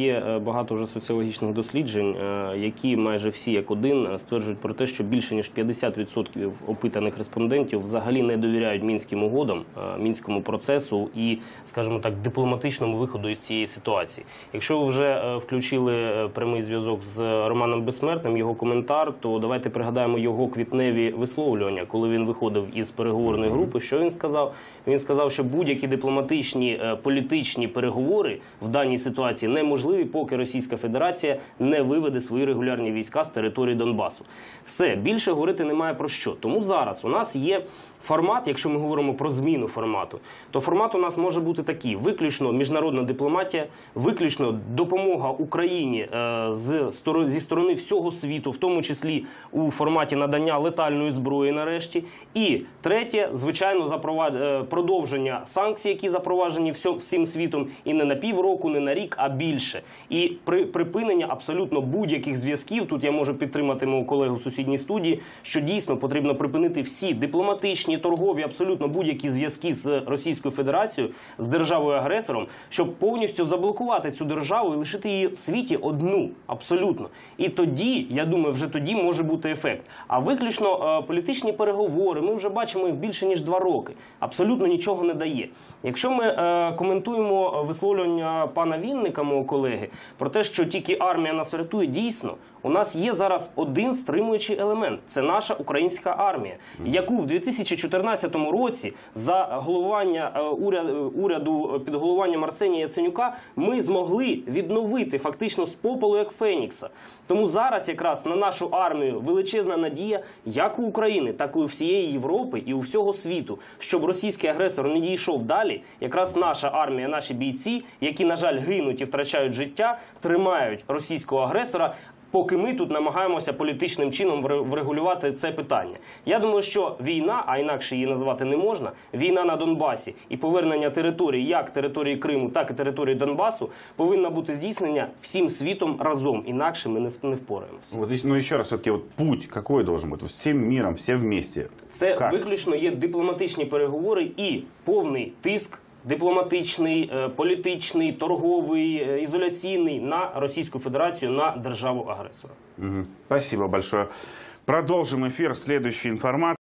Є е, багато вже соціологічних досліджень, е, які майже всі як один е, стверджують про те, що більше ніж 50% опитаних респондентів взагалі не довіряють мінським угодам, мінському процесу і, скажімо так, дипломатичному виходу із цієї ситуації. Якщо ви вже включили прямий зв'язок з Романом Безсмертним, його коментар, то давайте пригадаємо його квітневі висловлювання, коли він виходив із переговорної групи. Що він сказав? Він сказав, що будь-які дипломатичні політичні переговори в даній ситуації неможливі, поки Російська Федерація не виведе свої регулярні війська з території Донбасу. Все більше говорити немає про що. Тому зараз у нас є формат, якщо ми говоримо про зміну формату, то формат у нас може бути такий: виключно міжнародна дипломатія, виключно допомога Україні е, з зі сторони всього світу, в тому числі у форматі надання летальної зброї, нарешті. І третє, звичайно, запровад... е, продовження санкцій, які запроваджені всім світом, і не на півроку, не на рік, а більше. І при припинення абсолютно будь-яких зв'язків. Тут я можу підтримати мого колегу в сусідній студії, що дійсно потрібно припинити всі дипломатичні, торгові, абсолютно будь-які зв'язки з Російською Федерацією, з державою агресором, щоб повністю заблокувати цю державу і лишити її в світі одну, абсолютно. І тоді, я думаю, вже тоді може бути ефект. А виключно е, політичні переговори, ми вже бачимо їх більше ніж два роки. Абсолютно нічого не дає. Якщо ми е, коментуємо висловлювання пана Вінника, мого колеги, про те, що тільки армія нас врятує, дійсно, у нас є зараз один стримуючий елемент це наша українська армія, яку в 2014 році за головування е, уряду, уряду під головуванням Арсенія Яценюка ми змогли відновити фактично з попелу як Фенікса. Тому зараз якраз на нашу армію величезна надія як у України, так і у всієї Європи і у всього світу, щоб російський агресор не дійшов далі. Якраз наша армія, наші бійці, які на жаль гинуть і втрачають життя, тримають російського агресора. Поки ми тут намагаємося політичним чином вре- врегулювати це питання, я думаю, що війна, а інакше її назвати не можна. Війна на Донбасі і повернення території, як території Криму, так і території Донбасу, повинна бути здійснення всім світом разом. Інакше ми не, не впораємося. Вот ну еще раз, все-таки вот путь какой должен быть? Вот всем миром, все вместе. Це Как? виключно є дипломатичні переговори і повний тиск. Дипломатичний, е, політичний, торговий, е, ізоляційний на Російську Федерацію на державу агресора. Мгм. Спасибо большое. Продолжим эфир. Следующая информация.